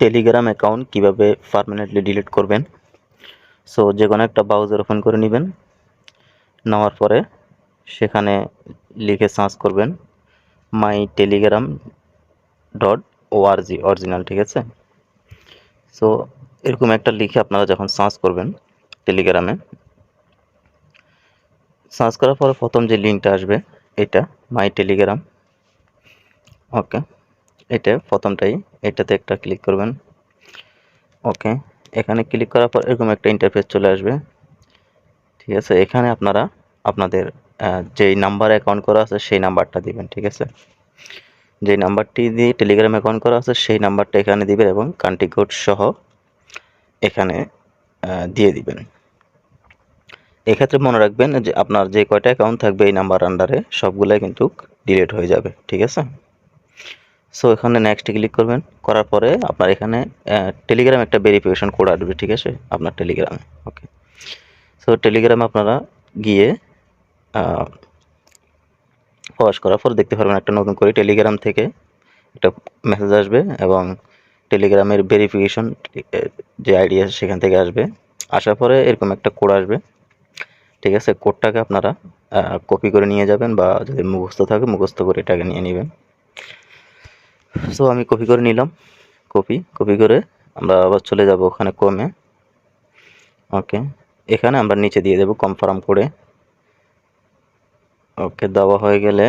Telegram account কীভাবে permanently delete করবেন? So যে কোনো একটা ব্রাউজার ওপেন করে নেবেন। নেওয়ার পরে সেখানে লিখে সার্চ করবেন my Telegram dot O R G original ঠিক আছে? সো এরকম একটা লিখে আপনারা যখন সার্চ করবেন টেলিগ্রামে সার্চ করার পরে প্রথম যে লিঙ্কটা আসবে, এটা মাই টেলিগ্রাম ওকে এটা প্রথমটাই, এটাতে একটা ক্লিক করবেন। ওকে এখানে ক্লিক করার পর এরকম একটা ইন্টারফেস চলে আসবে। ঠিক আছে, এখানে আপনারা আপনাদের যেই নাম্বার অ্যাকাউন্ট করা আছে সেই নাম্বারটা দিবেন, ঠিক আছে? যেই নাম্বারটি দিয়ে টেলিগ্রাম অ্যাকাউন্ট করা আছে সেই নাম্বারটা এখানে দিবেন এবং কান্ট্রি কোড সহ এখানে দিয়ে দিবেন। এক্ষেত্রে মনে রাখবেন যে আপনার যে কয়টা অ্যাকাউন্ট থাকবে এই নাম্বার আন্ডারে সবগুলাই কিন্তু ডিলিট হয়ে যাবে, ঠিক আছে? সো এখানে নেক্সট ক্লিক করবেন। করার পরে আপনার এখানে টেলিগ্রাম একটা ভেরিফিকেশন কোড আসবে ঠিক আছে? আপনার টেলিগ্রামে ওকে সো টেলিগ্রামে আপনারা গিয়ে আহ, করার পর দেখতে পারবেন একটা নতুন করে টেলিগ্রাম থেকে একটা মেসেজ আসবে এবং টেলিগ্রামের ভেরিফিকেশন যে আইডি আছে সেখান থেকে আসবে। আসার পরে এরকম একটা কোড আসবে ঠিক আছে? কোডটাকে আপনারা কপি করে নিয়ে যাবেন বা যদি মুখস্থ থাকে মুখস্থ করে এটাকে নিয়ে নেবেন। সো আমি কপি করে নিলাম। কপি কপি করে আমরা আবার চলে যাব ওখানে কমে ওকে এখানে আমরা নিচে দিয়ে দেবো কনফার্ম করে। ওকে দেওয়া হয়ে গেলে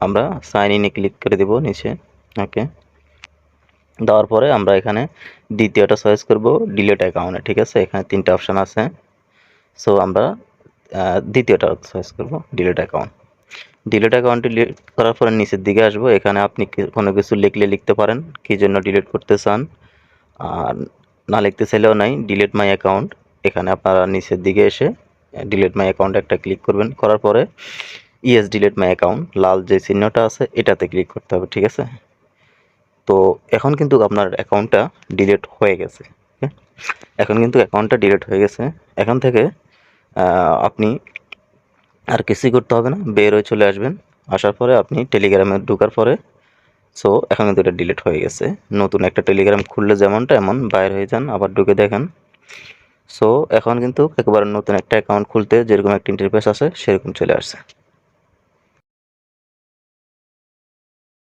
আমরা সাইন ইনে ক্লিক করে দেবো নিচে। ওকে দেওয়ার পরে আমরা এখানে দ্বিতীয়টা চয়েস করব ডিলেট অ্যাকাউন্টে ঠিক আছে? এখানে তিনটা অপশান আছে। সো আমরা দ্বিতীয়টা চয়েস করব ডিলেট অ্যাকাউন্ট ডিলেট অ্যাকাউন্টটি করার পরে নিচের দিকে আসব। এখানে আপনি কোনো কিছু লিখলে লিখতে পারেন, কী জন্য ডিলিট করতে চান। আর না লিখতে চাইলেও নাই ডিলেট মাই অ্যাকাউন্ট এখানে আপনারা নিচের দিকে এসে ডিলেট মাই অ্যাকাউন্ট একটা ক্লিক করবেন। করার পরে ইএস ডিলেট মাই অ্যাকাউন্ট লাল যে চিহ্নটা আছে, এটাতে ক্লিক করতে হবে, ঠিক আছে? তো এখন কিন্তু আপনার অ্যাকাউন্টটা ডিলিট হয়ে গেছে এখন কিন্তু অ্যাকাউন্টটা ডিলিট হয়ে গেছে। এখন থেকে আপনি আর কিছুই করতে হবে না। বের হয়ে চলে আসবেন। আসার পরে আপনি টেলিগ্রামে ঢোকার পরে সো এখন কিন্তু এটা ডিলিট হয়ে গেছে। নতুন একটা টেলিগ্রাম খুললে যেমনটা এমন, বাইর হয়ে যান, আবার ঢুকে দেখেন। সো এখন কিন্তু একেবারে নতুন একটা অ্যাকাউন্ট খুলতে যেরকম একটা ইন্টারফেস আছে, সেরকম চলে আসছে।